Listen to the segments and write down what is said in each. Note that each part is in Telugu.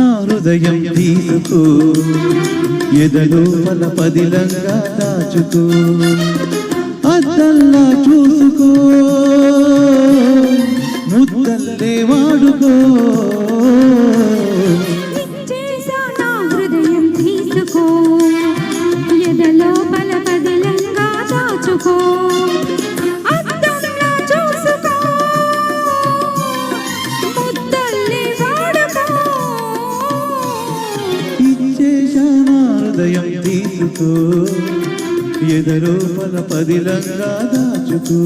నా హృదయం తీసుకో ఎదలో పల పదిలంగా దాచుకో అద్దల్లా చూసుకో ముద్దల్లే వాడుకో. చేసా నా దాచుకో. హృదయం తీసుకో ఎదలో పల పదిలంగా దాచుకో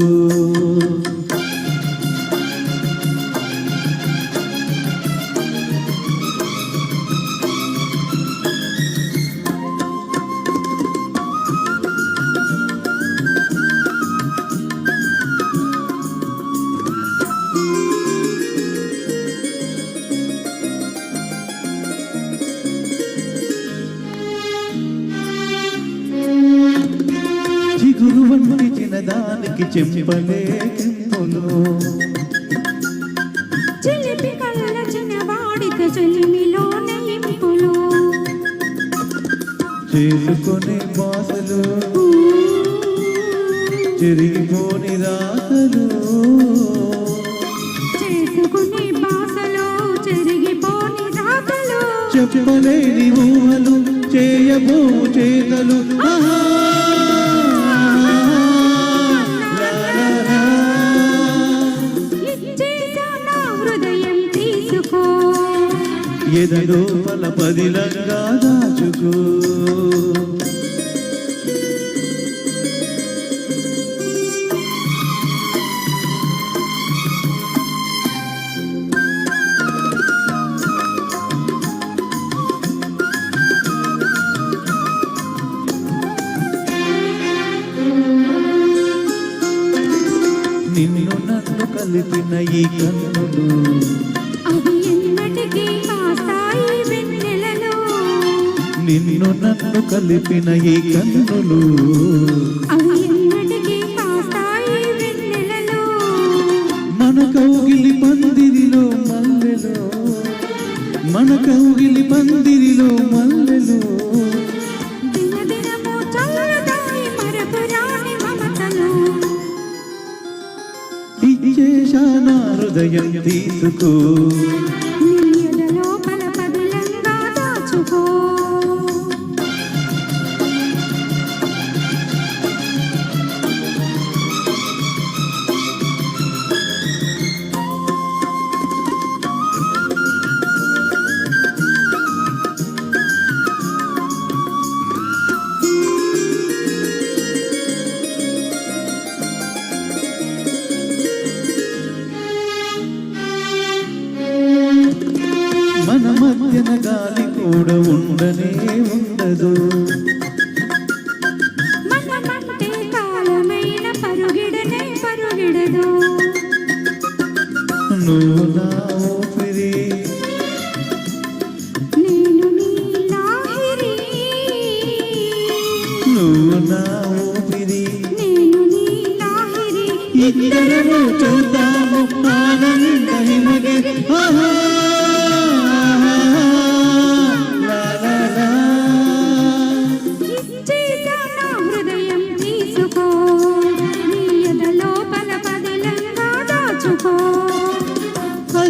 చిన్నదానికి చెంపలే కెంపులు చిలిపి కళ్ళ చిన్నవాడితో చెలిమిలో నెయింపులు చేసుకునే బాసలు. చెరిగిపోని రాతలు. చేసుకునే బాసలో చెరిగిపోని రాతలు. చెప్పలేని ఊహలు చేయబో చేతలు. ఆహా! ఎదలో పల పదిలంగా దాచుకో. నిన్ను నన్ను కలిపిన ఈ కన్నులు అవి ఎన్నటికీ నిన్ను నన్ను కలిపిన ఈ కన్నులు. మన కౌగిలి పందిరిలో మల్లెలో. మన కౌగిలి పందిరిలో మల్లెలో. దినదినము చల్లదాయి మరపురాని మమతలు. ఇచ్చేశా నా హృదయం తీసుకో. మధ్యన గాలి కూడా ఉండనే ఉండదు. నువ్వు నా ఊపిరి. నేను నువ్వు నా ఊపిరి. నేను ఇద్దరము చూద్దాము ఆనంద హిమగి ఆహా!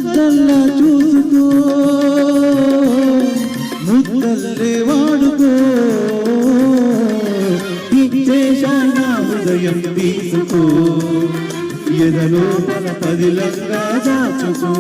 ముద్దల్లా చూసుకో. ముద్దల్లే వాడుకో. ఇచ్చేశా హృదయం తీసుకో. ఎదలో పల పదిలంగా దాచుకో.